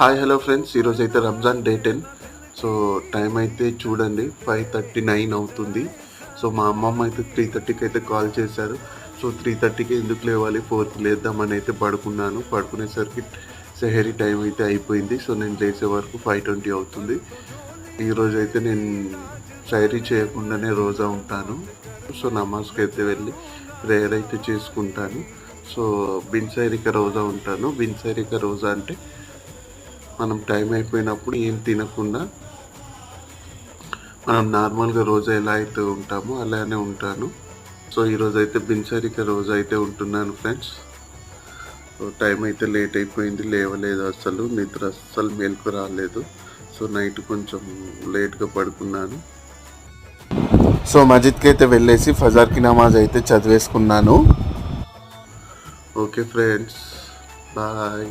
Hi hello friends ఈరోజు అయితే Ramzan day ten so time అయితే చూడండి ఫైవ్ థర్టీ నైన్ అవుతుంది. సో మా అమ్మమ్మ అయితే త్రీ థర్టీకి అయితే కాల్ చేశారు. సో త్రీ థర్టీకి ఎందుకు లేవాలి? ఫోర్కి లేద్దామని అయితే పడుకున్నాను. పడుకునేసరికి సెహరీ టైం అయితే అయిపోయింది. సో నేను లేచే వరకు ఫైవ్ ట్వంటీ అవుతుంది. ఈరోజు అయితే నేను సైరీ చేయకుండానే రోజా ఉంటాను. సో నమాజ్కి అయితే వెళ్ళి ప్రేయర్ అయితే చేసుకుంటాను. సో బిన్సైరిక రోజా ఉంటాను. బిన్సైరిక రోజా అంటే మనం టైం అయిపోయినప్పుడు ఏం తినకుండా మనం నార్మల్గా రోజు ఎలా అయితే ఉంటామో అలానే ఉంటాను. సో ఈరోజు అయితే బిన్సరిక రోజు అయితే ఉంటున్నాను ఫ్రెండ్స్. సో టైం అయితే లేట్ అయిపోయింది లేవలేదు అసలు నిద్ర అస్సలు మేలుకు రాలేదు. సో నైట్ కొంచెం లేట్గా పడుకున్నాను. సో మజిద్కి అయితే వెళ్ళేసి ఫజార్కి నమాజ్ అయితే చదివేసుకున్నాను. Okay friends bye.